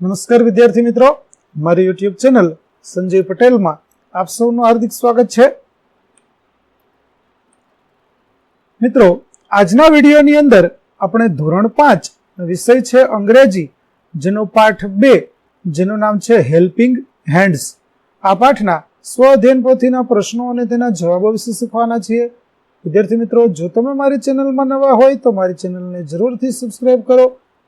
નમસ્કાર વિદ્યાર્થી મિત્રો. મારી યુટ્યુબ ચેનલ સંજય પટેલમાં આપ સૌનું હાર્દિક સ્વાગત છે. મિત્રો, આજના વિડીયોની અંદર આપણે ધોરણ પાંચ વિષય છે અંગ્રેજી, જેનો પાઠ બે, જેનું નામ છે હેલ્પિંગ હેન્ડ્સ. આ પાઠના સ્વ અધ્યયન પોથીના પ્રશ્નો અને તેના જવાબો વિશે શીખવાના છીએ. વિદ્યાર્થી મિત્રો, જો તમે મારી ચેનલમાં નવા હોય તો મારી ચેનલને જરૂરથી સબસ્ક્રાઇબ કરો.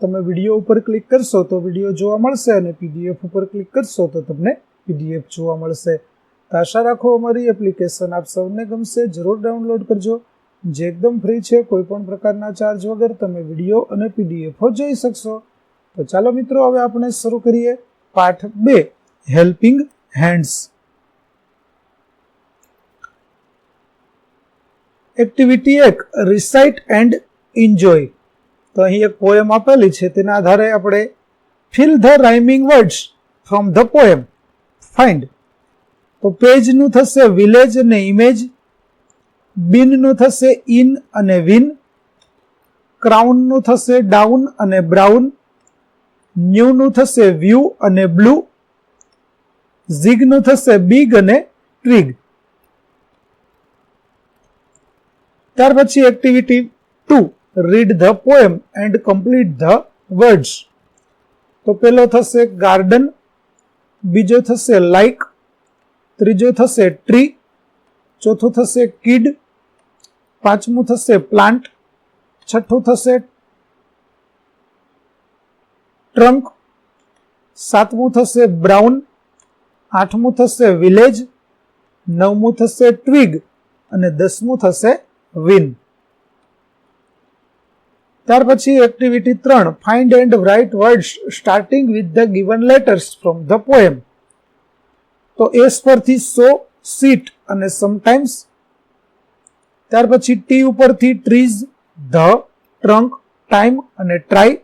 તમે વીડિયો ઉપર ક્લિક કરશો તો વીડિયો જોવા મળશે અને પીડીએફ ઉપર ક્લિક કરશો તો તમને પીડીએફ જોવા મળશે. તો આશા રાખો અમારી એપ્લિકેશન આપ સૌને ગમશે. જરૂર ડાઉનલોડ કરજો. જે એકદમ ફ્રી છે, કોઈ પણ પ્રકારના ચાર્જ વગર તમે વીડિયો અને પીડીએફ જોઈ શકશો. તો ચાલો મિત્રો, હવે આપણે શરૂ કરીએ પાઠ બે, હેલ્પિંગ હેન્ડ્સ. એક્ટિવિટી એક, રિસાઇટ એન્ડ એન્જોય. તો અહીં એક પોએમ આપેલી છે. તેના આધારે આપણે fill the rhyming words from the poem find તો પેજનું થશે વિલેજ અને ઇમેજ બિનનું થશે ઇન અને વિન ક્રાઉનનું થશે ડાઉન અને બ્રાઉન ન્યૂનું થશે વ્યૂ અને બ્લુ ઝીગનું થશે બિગ અને ટ્રીગ ત્યાર પછી activity two read the poem and complete the words તો પેલો થશે ગાર્ડન બીજો થશે લાઇક ત્રીજો થશે ટ્રી ચોથું થશે કિડ પાંચમું થશે પ્લાન્ટ છઠ્ઠું થશે ટ્રંક સાતમું થશે બ્રાઉન આઠમું થશે વિલેજ નવમું થશે ટ્વિગ અને દસમું થશે વિન ત્યાર પછી એક્ટિવિટી ત્રણ find and write words starting with the given letters from the poem તો એસ પરથી સો સીટ અને સમટાઈમ્સ ત્યાર પછી ટી ઉપરથી ટ્રીઝ ધ ટ્રંક ટાઈમ અને ટ્રાય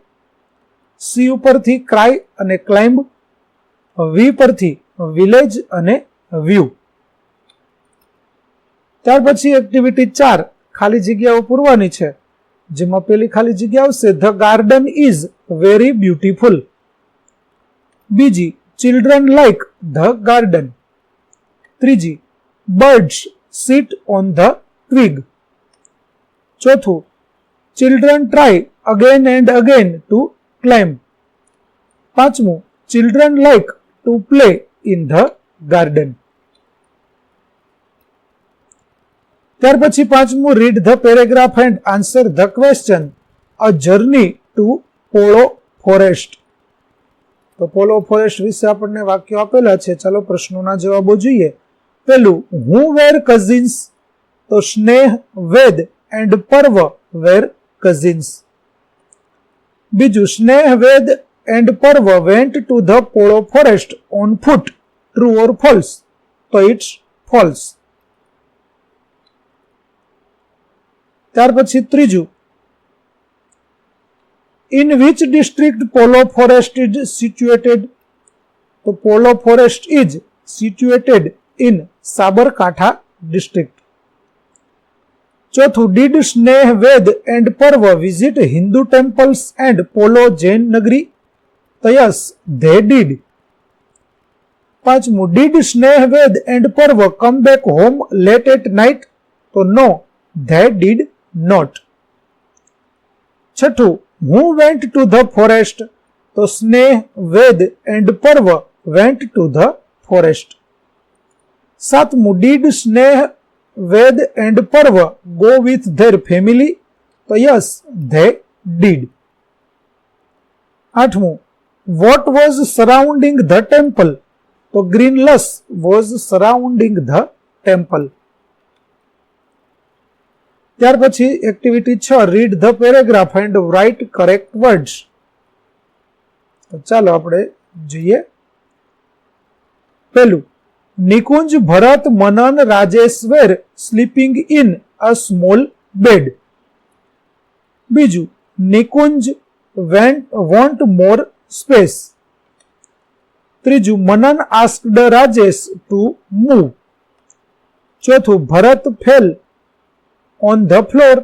સી ઉપરથી ક્રાય અને ક્લાઇમ્બ વી પરથી વિલેજ અને વ્યૂ ત્યાર પછી એક્ટિવિટી ચાર, ખાલી જગ્યાઓ પૂરવાની છે. જેમાં પેલી ખાલી જગ્યા આવશે. The garden is very beautiful બીજી ચિલ્ડ્રન લાઈક ધ ગાર્ડન ત્રીજી birds sit on the twig ચોથું children try again and again to climb પાંચમું children like to play in the garden ત્યાર પછી પાંચમું read the paragraph and answer the question a journey to Polo forest તો Polo forest વિશે આપણને વાક્યો આપેલા છે. ચાલો પ્રશ્નોના જવાબો જોઈએ. પેલું હું વેર કઝિન્સ તો સ્નેહ, વેદ એન્ડ પર્વ વેર કઝિન્સ બીજું, Sneh, Ved and Parv went to the Polo forest on foot true or false તો ઇટ્સ ફોલ્સ ત્યાર પછી ત્રીજું. In which district Polo forest is situated તો Polo forest is situated in Sabarkantha district ચોથું did Sneh Ved and Parv visit Hindu temples and Polo Jain Nagari તો yes they did પાંચમું did Sneh Ved and Parv come back home late at night તો no they did not છઠ્ઠું હું vent to the forest તો Sneh Ved and Parv went to the forest સાતમું did Sneh Ved and Parv go with their family તો yes they did આઠમું what was surrounding the temple તો green lush was surrounding the temple ત્યાર પછી activity છ read the paragraph and write correct words તો ચાલો આપણે જોઈએ. પેલું Nikunj Bharat Manan Rajesh were sleeping in a small bed બીજું, Nikunj went want more space ત્રીજું, Manan asked Rajesh to move ચોથું, Bharat fell on the floor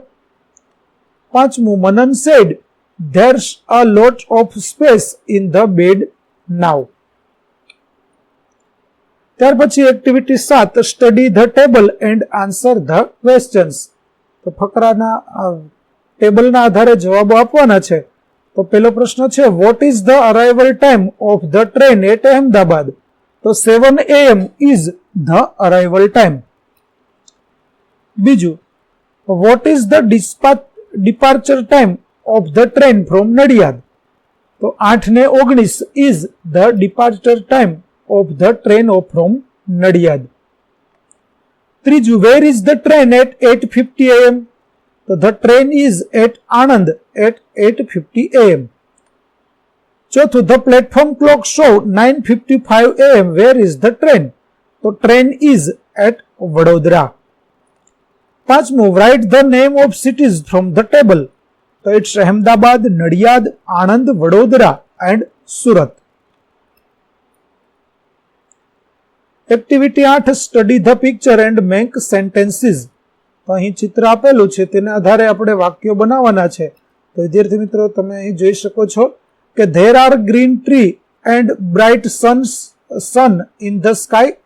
પાંચમું Manan said there's a lot of space in the bed now ત્યાર પછી activity સાત study the table and answer the questions તો ફકરાના ટેબલના આધારે જવાબો આપવાના છે. તો પેલો પ્રશ્ન છે what is the arrival time of the train at Ahmedabad તો seven AM is the arrival time બીજું what is the departure time of the train from Nadiad તો આઠ ને ઓગણીસ is the departure time of the train of from Nadiad ત્રીજું where is the train at eight fifty AM તો the train is at Anand at eight fifty AM ચોથું the platform clock show nine fifty five AM where is the train તો train is at Vadodara પાંચમું write the name of cities from the table તો it's Ahmedabad, Nadiad, Anand, Vadodara and Surat. Activity આઠ study the picture and make sentences તો અહીં ચિત્ર આપેલું છે, તેના આધારે આપણે વાક્યો બનાવવાના છે. તો વિદ્યાર્થી મિત્રો, તમે અહીં જોઈ શકો છો કે there are green tree and bright suns sun in the sky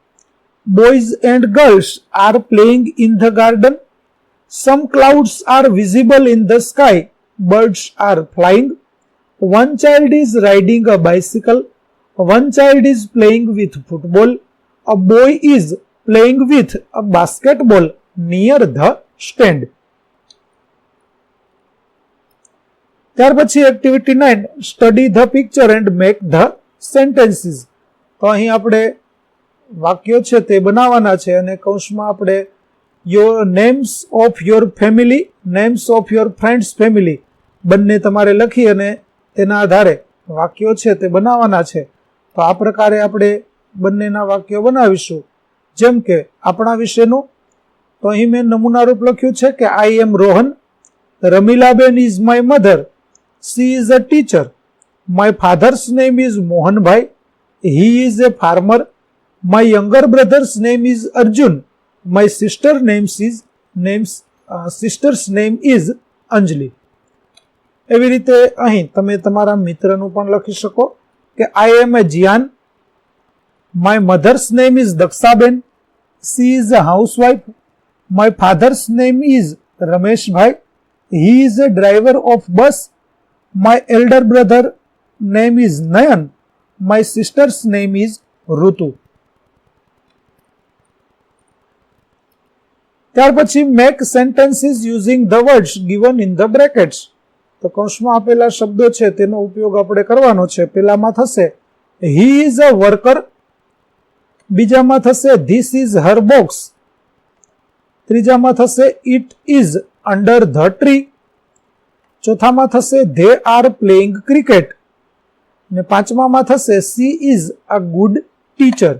boys and girls are playing in the garden some clouds are visible in the sky. Birds are flying. one child is riding a bicycle one child is playing with football a boy is playing with a basketball near the stand ત્યાર પછી activity nine study the picture and make the sentences તો અહીં આપણે વાક્યો છે તે બનાવવાના છે અને કૌંસમાં આપણે your names of your family names of your friends family બંને તમારે લખી અને તેના આધારે વાક્યો છે તે બનાવવાના છે. તો આ પ્રકારે આપણે બંનેના વાક્યો બનાવીશું. જેમ કે આપણા વિશેનું, તો અહીં મેં નમૂનારૂપ લખ્યું છે કે I am Rohan, Ramilaben is my mother she is a teacher my father's name is Mohanbhai he is a farmer my younger brother's name is Arjun my sister names is names sister's name is Anjali એવી રીતે અહીં તમે તમારા મિત્રનું પણ લખી શકો કે I am a Jiyan my mother's name is Dakshaben she is a housewife my father's name is Rameshbhai he is a driver of bus my elder brother name is Nayan my sister's name is Ritu ત્યાર પછી make sentences using the words given in the brackets તો કૌંસમાં આપેલા શબ્દો છે, તેનો ઉપયોગ આપણે કરવાનો છે. પેલામાં થશે હી ઇઝ અ વર્કર બીજામાં થશે ધીસ ઇઝ હર બોક્સ ત્રીજામાં થશે it is under the tree ચોથામાં થશે ધે આર પ્લેઇંગ ક્રિકેટ ને પાંચમામાં થશે she is a good teacher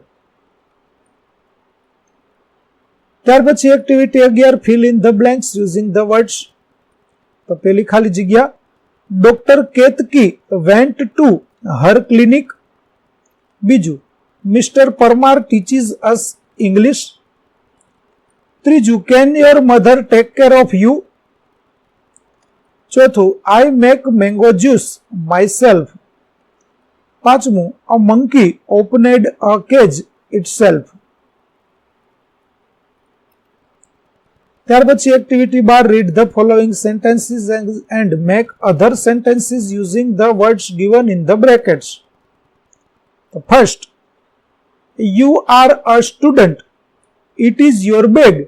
ત્યાર પછી એક્ટિવિટી અગિયાર fill in the blanks using the words તો પેલી ખાલી જગ્યા. Doctor Ketki went to her clinic બીજું mister Parmar teaches us English ત્રીજું can your mother take care of you ચોથું I make mango juice self પાંચમું a monkey opened a cage itself ત્યાર પછી activity bar read the following sentences and make other sentences using the words given in the brackets first you are a student it is your bag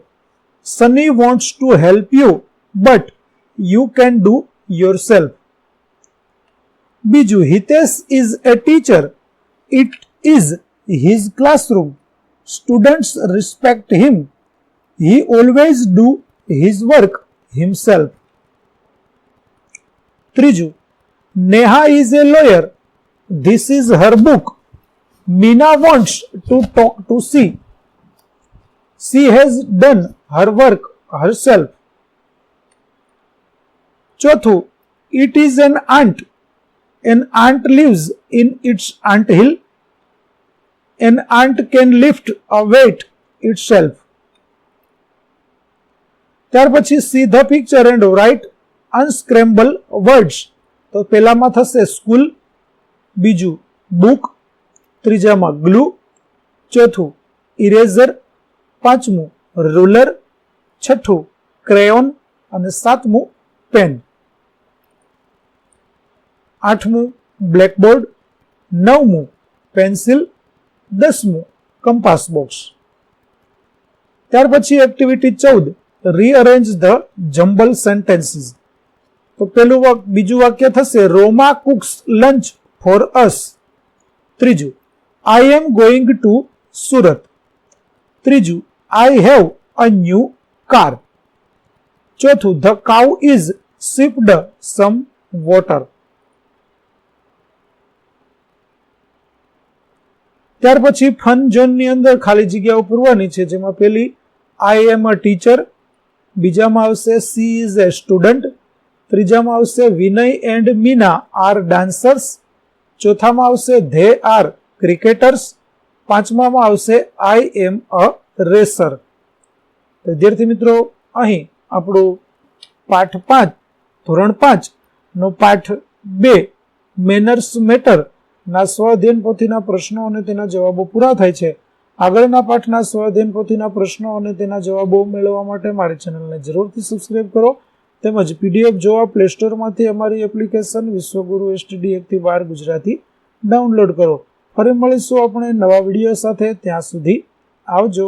Sunny wants to help you but you can do yourself બીજું Hitesh is a teacher it is his classroom students respect him he always do his work himself ત્રીજું Neha is a lawyer this is her book Meena wants to talk to see she has done her work herself ચોથું it is an ant an ant lives in its ant hill an ant can lift a weight itself ત્યાર પછી see the picture and write unscramble words તો પહેલામાં થશે school બીજું book ત્રીજામાં glue ચોથું eraser પાંચમું રૂલર છઠ્ઠું ક્રેયોન અને સાતમું પેન આઠમું બ્લેકબોર્ડ નવમું પેન્સિલ દસમું કંપાસ બોક્સ ત્યાર પછી એક્ટિવિટી ચૌદ. રીઅરેન્જ ધ જમ્બલ સેન્ટેન્સીસ તો પેલું બીજું વાક્ય થશે, Roma cooks lunch for us. ત્રીજું I am going to Surat. ત્રીજું I have a new car ચોથું the cow is sipped some water ત્યાર પછી ફન ઝોનની અંદર ખાલી જગ્યાઓ પૂરવાની છે, જેમાં પેલી આઈ એમ અ ટીચર બીજામાં આવશે સી ઇઝ એ સ્ટુડન્ટ. ત્રીજામાં આવશે Vinay and Meena are dancers. ચોથામાં આવશે ધે આર ક્રિકેટર્સ. પાંચમામાં આવશે આઈ એમ અ રેસર. વિદ્યાર્થી મિત્રો, અહીં આપણું પાઠ પાંચ, ધોરણ પાંચ નો પાઠ બે, મેનર્સ મેટર ના સ્વાધ્યન પોથીના પ્રશ્નો અને તેના જવાબો પૂરા થાય છે. આગળના પાઠના સ્વઅધ્યયન પોથીના પ્રશ્નો અને તેના જવાબો મેળવવા માટે મારી ચેનલને જરૂરથી સબસ્ક્રાઇબ કરો. તેમજ પીડીએફ જોવા પ્લે સ્ટોરમાંથી અમારી એપ્લિકેશન વિશ્વગુરુ એસટીડી એકથી બાર ગુજરાતી ડાઉનલોડ કરો. ફરી મળીશું આપણે નવા વીડિયો સાથે. ત્યાં સુધી આવજો.